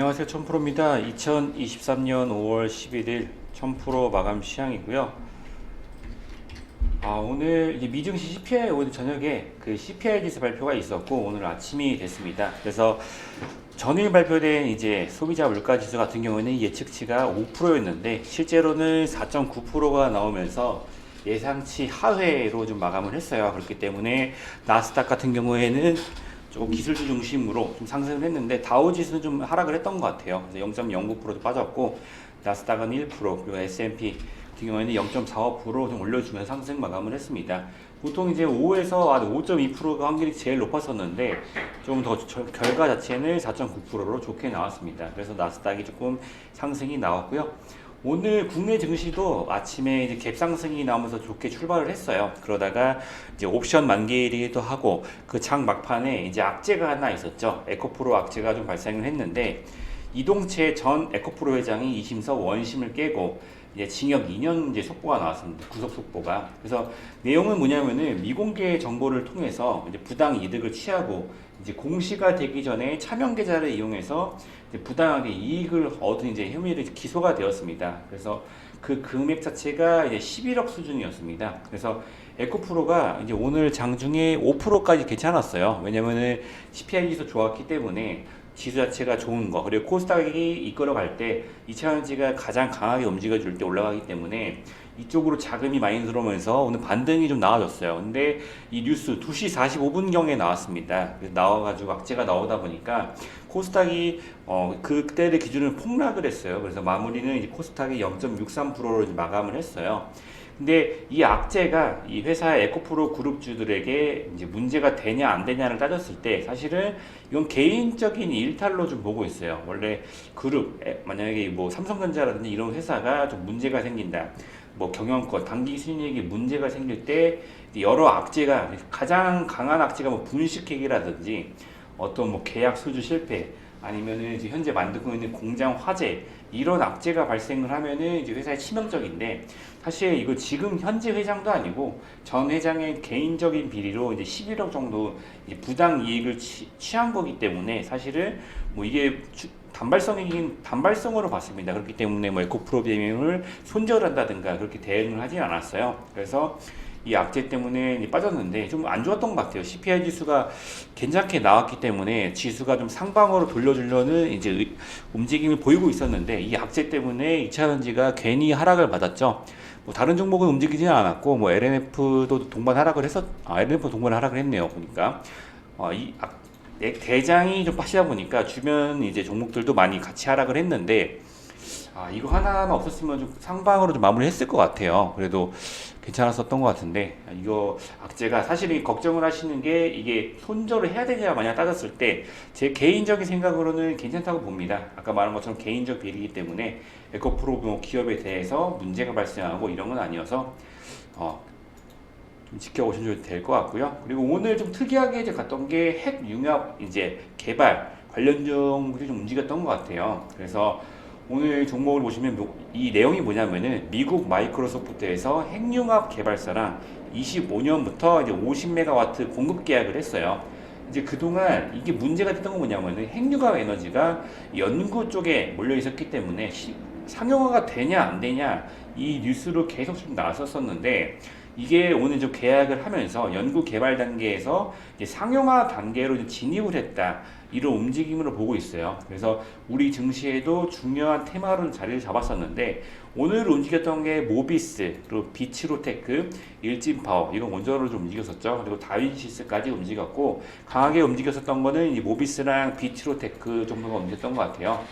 안녕하세요. 천프로입니다. 2023년 5월 11일 천프로 마감 시향이고요. 아, 오늘 미증시 CPI 오늘 저녁에 그 CPI 지수 발표가 있었고 오늘 아침이 됐습니다. 그래서 전일 발표된 이제 소비자 물가 지수 같은 경우에는 예측치가 5%였는데 실제로는 4.9%가 나오면서 예상치 하회로 좀 마감을 했어요. 그렇기 때문에 나스닥 같은 경우에는 조금 기술주 중심으로 좀 상승을 했는데 다우 지수는 좀 하락을 했던 것 같아요. 그래서 0.09%도 빠졌고 나스닥은 1% 그리고 S&P 같은 경우에는 0.45%좀 올려주면서 상승 마감을 했습니다. 보통 이제 5에서 5.2%가 확률이 제일 높았었는데 좀 더 결과 자체는 4.9%로 좋게 나왔습니다. 그래서 나스닥이 조금 상승이 나왔고요. 오늘 국내 증시도 아침에 이제 갭 상승이 나오면서 좋게 출발을 했어요. 그러다가 이제 옵션 만기일이기도 하고 그 장 막판에 이제 악재가 하나 있었죠. 에코프로 악재가 좀 발생을 했는데 이동채 전 에코프로 회장이 2심서 원심을 깨고 이제 징역 2년 이제 속보가 나왔습니다. 구속 속보가. 그래서 내용은 뭐냐면은 미공개 정보를 통해서 이제 부당 이득을 취하고 이제 공시가 되기 전에 차명 계좌를 이용해서 부당하게 이익을 얻은 이제 혐의를 기소가 되었습니다. 그래서 그 금액 자체가 이제 11억 수준이었습니다. 그래서 에코프로가 이제 오늘 장중에 5%까지 괜찮았어요. 왜냐면은 CPI 지수 좋았기 때문에 지수 자체가 좋은 거 그리고 코스닥이 이끌어갈 때 이차전지가 가장 강하게 움직여줄 때 올라가기 때문에 이쪽으로 자금이 많이 들어오면서 오늘 반등이 좀 나와졌어요. 근데 이 뉴스 2시 45분경에 나왔습니다. 나와가지고 악재가 나오다 보니까 코스닥이 어, 그때를 기준으로 폭락을 했어요. 그래서 마무리는 코스닥이 0.63%로 마감을 했어요. 근데 이 악재가 이 회사 에코프로 그룹주들에게 이제 문제가 되냐 안 되냐를 따졌을 때 사실은 이건 개인적인 일탈로 좀 보고 있어요. 원래 그룹 에, 만약에 뭐 삼성전자라든지 이런 회사가 좀 문제가 생긴다. 뭐 경영권 단기 순이익에 문제가 생길 때 여러 악재가 가장 강한 악재가 뭐 분식회계라든지 어떤 뭐 계약 수주 실패 아니면은 이제 현재 만들고 있는 공장 화재 이런 악재가 발생을 하면은 이제 회사에 치명적인데 사실 이거 지금 현재 회장도 아니고 전 회장의 개인적인 비리로 이제 11억 정도 이제 부당 이익을 취, 취한 거기 때문에 사실은 뭐 이게 주, 단발성이긴 단발성으로 봤습니다. 그렇기 때문에 뭐 에코 프로 비행을 손절한다든가 그렇게 대응을 하진 않았어요. 그래서 이 악재 때문에 빠졌는데 좀 안 좋았던 것 같아요. CPI 지수가 괜찮게 나왔기 때문에 지수가 좀 상방으로 돌려주려는 이제 움직임을 보이고 있었는데 이 악재 때문에 2차전지가 괜히 하락을 받았죠. 뭐 다른 종목은 움직이지는 않았고 뭐 LNF도 동반 하락을 했었 아 LNF 동반 하락을 했네요 보니까 어, 이 악, 대장이 좀 빠지다 보니까 주변 이제 종목들도 많이 같이 하락을 했는데 아 이거 하나만 없었으면 좀 상방으로 좀 마무리했을 것 같아요. 그래도 괜찮았었던 것 같은데 이거 악재가 사실 걱정을 하시는 게 이게 손절을 해야 되냐 마냐 따졌을 때 제 개인적인 생각으로는 괜찮다고 봅니다. 아까 말한 것처럼 개인적 비리이기 때문에 에코프로 뭐 기업에 대해서 문제가 발생하고 이런 건 아니어서 어, 좀 지켜보셔도 될것 같고요. 그리고 오늘 좀 특이하게 이제 갔던 게 핵 융합 이제 개발 관련 종목이 좀 움직였던 것 같아요. 그래서 오늘 종목을 보시면 뭐이 내용이 뭐냐면은 미국 마이크로소프트에서 핵융합 개발사랑 25년부터 이제 50메가와트 공급 계약을 했어요. 이제 그동안 이게 문제가 됐던 건 뭐냐면은 핵융합 에너지가 연구 쪽에 몰려 있었기 때문에 시, 상용화가 되냐 안 되냐 이 뉴스로 계속 좀 나왔었었는데 이게 오늘 좀 계약을 하면서 연구 개발 단계에서 상용화 단계로 진입을 했다. 이런 움직임으로 보고 있어요. 그래서 우리 증시에도 중요한 테마로 자리를 잡았었는데 오늘 움직였던 게 모비스, 그리고 비치로테크, 일진파워 이거 원저로 좀 움직였었죠. 그리고 다윈시스까지 움직였고 강하게 움직였었던 거는 이 모비스랑 비치로테크 정도가 움직였던 것 같아요.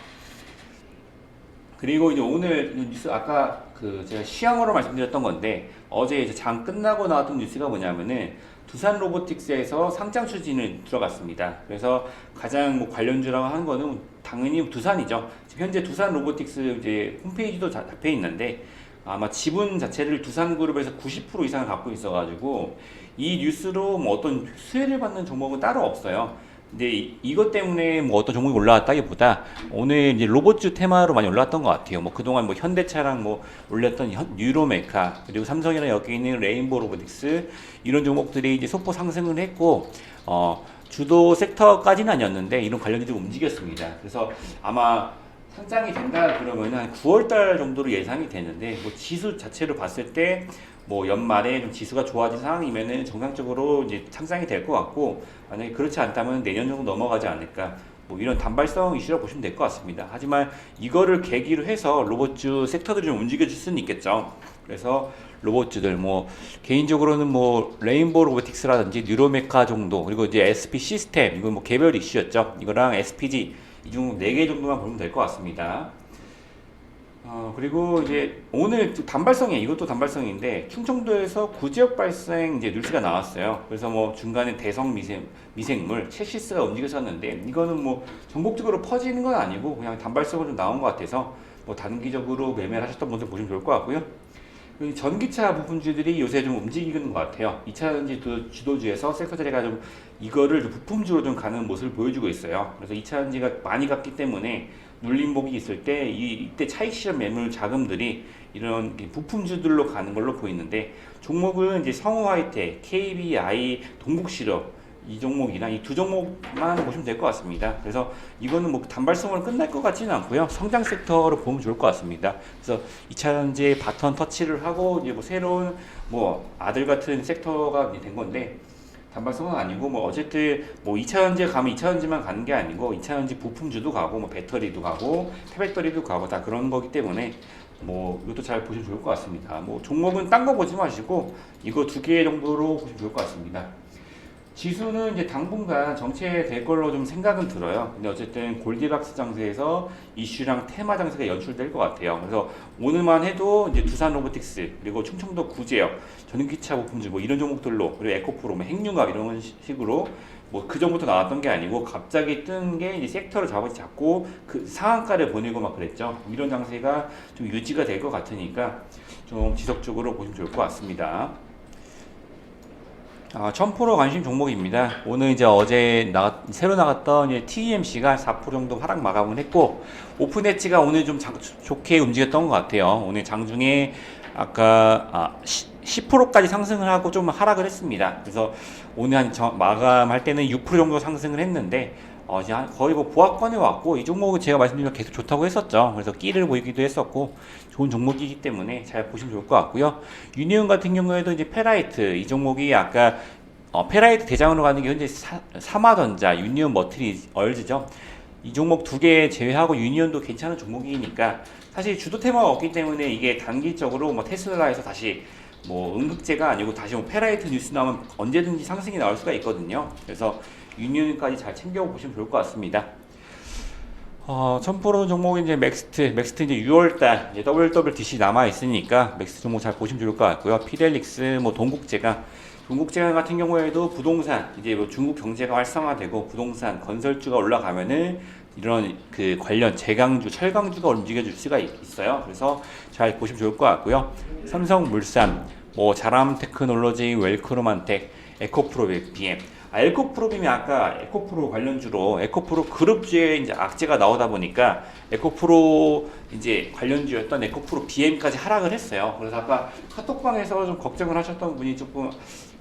그리고 이제 오늘 뉴스 아까 그 제가 시향으로 말씀드렸던 건데 어제 이제 장 끝나고 나왔던 뉴스가 뭐냐면은 두산 로보틱스에서 상장 추진을 들어갔습니다. 그래서 가장 뭐 관련주라고 한 거는 당연히 두산이죠. 지금 현재 두산 로보틱스 이제 홈페이지도 잡혀 있는데 아마 지분 자체를 두산그룹에서 90% 이상을 갖고 있어가지고 이 뉴스로 뭐 어떤 수혜를 받는 종목은 따로 없어요. 근데 이, 것 때문에 뭐 어떤 종목이 올라왔다기보다 오늘 이제 로봇주 테마로 많이 올라왔던 것 같아요. 뭐 그동안 뭐 현대차랑 뭐 올렸던 현, 뉴로메카 그리고 삼성이랑 여기 있는 레인보 로보틱스 이런 종목들이 이제 소폭 상승을 했고 어 주도 섹터까지는 아니었는데 이런 관련주들이 움직였습니다. 그래서 아마 상장이 된다 그러면 한 9월 달 정도로 예상이 되는데 뭐 지수 자체로 봤을 때 뭐 연말에 좀 지수가 좋아진 상황이면은 정상적으로 이제 상장이 될 것 같고 만약에 그렇지 않다면 내년 정도 넘어가지 않을까 뭐 이런 단발성 이슈라 보시면 될 것 같습니다. 하지만 이거를 계기로 해서 로봇주 섹터들이 좀 움직여질 수는 있겠죠. 그래서 로봇주들 뭐 개인적으로는 뭐 레인보우 로보틱스라든지 뉴로메카 정도 그리고 이제 SP 시스템 이건 뭐 개별 이슈였죠. 이거랑 SPG 이 중 네 개 정도만 보면 될 것 같습니다. 어, 그리고 이제 오늘 또 단발성이 이것도 단발성인데 충청도에서 구지역 발생 이제 뉴스가 나왔어요. 그래서 뭐 중간에 대성 미생 미생물 체시스가 움직였었는데 이거는 뭐 전국적으로 퍼지는 건 아니고 그냥 단발성으로 좀 나온 것 같아서 뭐 단기적으로 매매를 하셨던 분들 보시면 좋을 것 같고요. 그 전기차 부품주들이 요새 좀 움직이는 것 같아요. 2차전지 그 주도주에서 섹터 자리가 좀 이거를 좀 부품주로 좀 가는 모습을 보여주고 있어요. 그래서 2차전지가 많이 갔기 때문에 눌림목이 있을 때 이, 이때 차익 실현 매물 자금들이 이런 부품주들로 가는 걸로 보이는데 종목은 이제 성우 하이텍, KBI, 동국실업 이 종목이나 이 두 종목만 보시면 될 것 같습니다. 그래서 이거는 뭐 단발성으로 끝날 것 같지는 않고요. 성장 섹터로 보면 좋을 것 같습니다. 그래서 2차 전지에 바턴 터치를 하고 이제 뭐 새로운 뭐 아들 같은 섹터가 된 건데 단발성은 아니고 뭐 어쨌든 뭐 2차 전지에 가면 2차 전지만 가는 게 아니고 2차 전지 부품주도 가고 뭐 배터리도 가고 폐배터리도 가고 다 그런 거기 때문에 뭐 이것도 잘 보시면 좋을 것 같습니다. 뭐 종목은 딴 거 보지 마시고 이거 두 개 정도로 보시면 좋을 것 같습니다. 지수는 이제 당분간 정체될 걸로 좀 생각은 들어요. 근데 어쨌든 골디박스 장세에서 이슈랑 테마 장세가 연출될 것 같아요. 그래서 오늘만 해도 이제 두산 로보틱스 그리고 충청도 구제역 전기차 부품주 뭐 이런 종목들로 그리고 에코프로 뭐 핵융합 이런 시- 식으로 뭐 그 전부터 나왔던 게 아니고 갑자기 뜬 게 이제 섹터를 잡아 잡고 그 상한가를 보내고 막 그랬죠. 이런 장세가 좀 유지가 될 것 같으니까 좀 지속적으로 보시면 좋을 것 같습니다. 아, 1000% 관심 종목입니다. 오늘 이제 어제 나, 새로 나갔던 이제 TMC가 4% 정도 하락 마감을 했고, 오픈엣지가 오늘 좀 장- 좋게 움직였던 것 같아요. 오늘 장중에 아까 아, 10%까지 상승을 하고 좀 하락을 했습니다. 그래서 오늘 한 저- 마감할 때는 6% 정도 상승을 했는데, 어, 이제 한- 거의 뭐 보합권에 왔고, 이 종목은 제가 말씀드린 거 계속 좋다고 했었죠. 그래서 끼를 보이기도 했었고, 좋은 종목이기 때문에 잘 보시면 좋을 것 같고요. 유니온 같은 경우에도 이제 페라이트 이 종목이 아까 어, 페라이트 대장으로 가는 게 현재 사, 삼화전자, 유니온 머트리 얼즈죠. 이 종목 두 개 제외하고 유니온도 괜찮은 종목이니까 사실 주도 테마가 없기 때문에 이게 단기적으로 뭐 테슬라에서 다시 뭐 응급제가 아니고 다시 뭐 페라이트 뉴스 나오면 언제든지 상승이 나올 수가 있거든요. 그래서 유니온까지 잘 챙겨 보시면 좋을 것 같습니다. 어, 1000% 종목이 이제 맥스트, 맥스트 이제 6월달 이제 WWDC 남아 있으니까 맥스트 종목 잘 보시면 좋을 것 같고요. 피델릭스, 뭐 동국제가, 동국제가 같은 경우에도 부동산 이제 뭐 중국 경제가 활성화되고 부동산 건설주가 올라가면은 이런 그 관련 제강주, 철강주가 움직여줄 수가 있- 있어요. 그래서 잘 보시면 좋을 것 같고요. 삼성물산, 뭐 자람테크놀로지, 웰크로만텍, 에코프로 BM. 아, 에코프로빔이 아까 에코프로 관련주로 에코프로 그룹주에 이제 악재가 나오다 보니까 에코프로 이제 관련주였던 에코프로 BM까지 하락을 했어요. 그래서 아까 카톡방에서 좀 걱정을 하셨던 분이 조금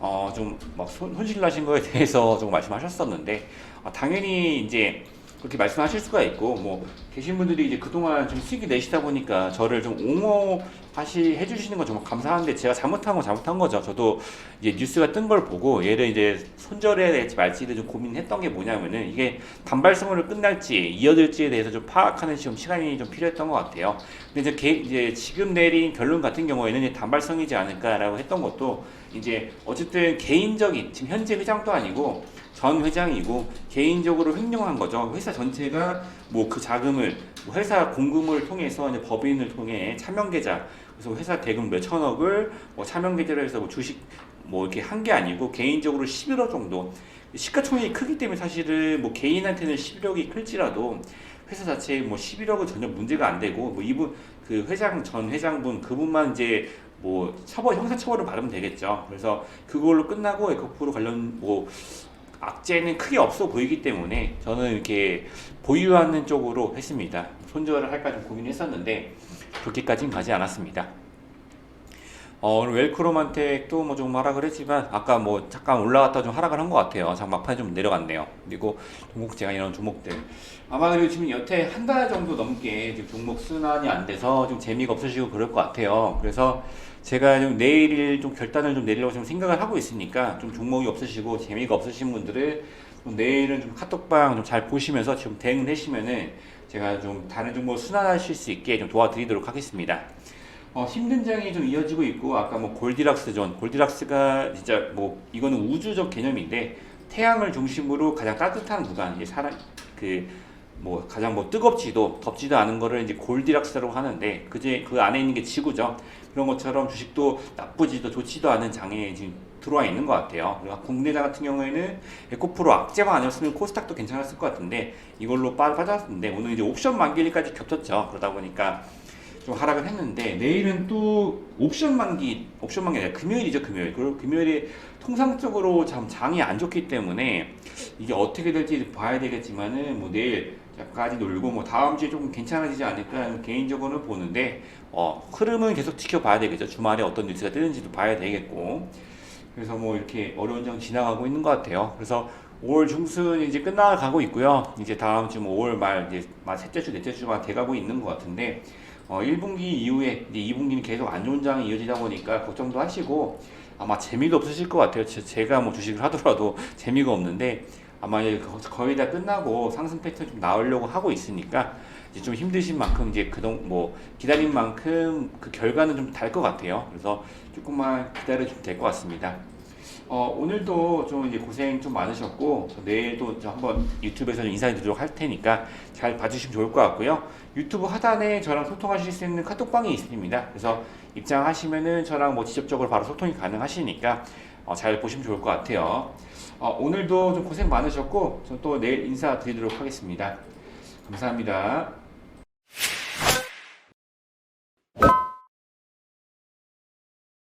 어 좀 막 손실 나신 거에 대해서 좀 말씀하셨었는데 아, 당연히 이제 그렇게 말씀하실 수가 있고 뭐 계신 분들이 이제 그동안 좀 수익이 내시다 보니까 저를 좀 옹호하시 해주시는 건 정말 감사한데 제가 잘못한 건 잘못한 거죠. 저도 이제 뉴스가 뜬 걸 보고 얘를 이제 손절해야 될지 말지를 좀 고민했던 게 뭐냐면은 이게 단발성으로 끝날지 이어질지에 대해서 좀 파악하는 지금 시간이 좀 필요했던 것 같아요. 근데 이제, 개, 이제 지금 내린 결론 같은 경우에는 단발성이지 않을까라고 했던 것도 이제 어쨌든 개인적인 지금 현재 회장도 아니고 전 회장이고 개인적으로 횡령한 거죠. 회사 전체가 뭐 그 자금을 뭐 회사 공금을 통해서 이제 법인을 통해 차명 계좌 그래서 회사 대금 몇 천억을 뭐 차명 계좌로 해서 뭐 주식 뭐 이렇게 한 게 아니고 개인적으로 11억 정도 시가총액이 크기 때문에 사실은 뭐 개인한테는 11억이 클지라도 회사 자체에 뭐 11억은 전혀 문제가 안 되고 뭐 이분 그 회장 전 회장분 그분만 이제 뭐 처벌 형사 처벌을 받으면 되겠죠. 그래서 그걸로 끝나고 에코프로 관련 뭐 악재는 크게 없어 보이기 때문에 저는 이렇게 보유하는 쪽으로 했습니다. 손절을 할까 좀 고민했었는데 그렇게까지는 가지 않았습니다. 어, 오늘 웰크로만텍도 뭐좀 하락을 했지만 아까 뭐 잠깐 올라갔다 좀 하락을 한 것 같아요. 장 막판에 좀 내려갔네요. 그리고 종목제가 이런 종목들 아마 그리고 지금 여태 한 달 정도 넘게 지금 종목 순환이 안 돼서 좀 재미가 없으시고 그럴 것 같아요. 그래서 제가 좀 내일 좀 결단을 좀 내리려고 지금 생각을 하고 있으니까 좀 종목이 없으시고 재미가 없으신 분들은 좀 내일은 좀 카톡방 좀 잘 보시면서 지금 대응을 하시면은 제가 좀 다른 종목 순환하실 수 있게 좀 도와드리도록 하겠습니다. 어, 힘든 장이 좀 이어지고 있고 아까 뭐 골디락스 존, 골디락스가 진짜 뭐 이거는 우주적 개념인데 태양을 중심으로 가장 따뜻한 구간, 이제 사람 그 뭐 가장 뭐 뜨겁지도 덥지도 않은 거를 이제 골디락스라고 하는데 그제 그 안에 있는 게 지구죠. 그런 것처럼 주식도 나쁘지도 좋지도 않은 장에 지금 들어와 있는 것 같아요. 그리고 국내장 같은 경우에는 에코프로 악재만 아니었으면 코스닥도 괜찮았을 것 같은데 이걸로 빠, 빠졌는데 오늘 이제 옵션 만기일까지 겹쳤죠. 그러다 보니까 좀 하락을 했는데 내일은 또 옵션 만기 옵션 만기 아니라 금요일이죠 금요일. 그리고 금요일에 통상적으로 참 장이 안 좋기 때문에 이게 어떻게 될지 봐야 되겠지만은 뭐 내일 까지 놀고 뭐 다음 주에 조금 괜찮아지지 않을까 개인적으로는 보는데 어 흐름은 계속 지켜봐야 되겠죠. 주말에 어떤 뉴스가 뜨는지도 봐야 되겠고. 그래서 뭐 이렇게 어려운 장 지나가고 있는 것 같아요. 그래서 5월 중순 이제 끝나가고 있고요. 이제 다음 주 뭐 5월 말 이제 막 셋째 주 넷째 주가 돼가고 있는 것 같은데 어, 1분기 이후에 이제 2분기는 계속 안 좋은 장이 이어지다 보니까 걱정도 하시고 아마 재미도 없으실 것 같아요. 제- 제가 뭐 주식을 하더라도 재미가 없는데 아마 거의 다 끝나고 상승 패턴 좀 나오려고 하고 있으니까 이제 좀 힘드신 만큼 이제 그동 뭐 기다린 만큼 그 결과는 좀 달 것 같아요. 그래서 조금만 기다려 주면 될 것 같습니다. 어, 오늘도 좀 이제 고생 좀 많으셨고 저 내일도 저 한번 유튜브에서 좀 인사드리도록 할 테니까 잘 봐주시면 좋을 것 같고요. 유튜브 하단에 저랑 소통하실 수 있는 카톡방이 있습니다. 그래서 입장하시면은 저랑 뭐 직접적으로 바로 소통이 가능하시니까 어, 잘 보시면 좋을 것 같아요. 어, 오늘도 좀 고생 많으셨고 저또 내일 인사드리도록 하겠습니다. 감사합니다.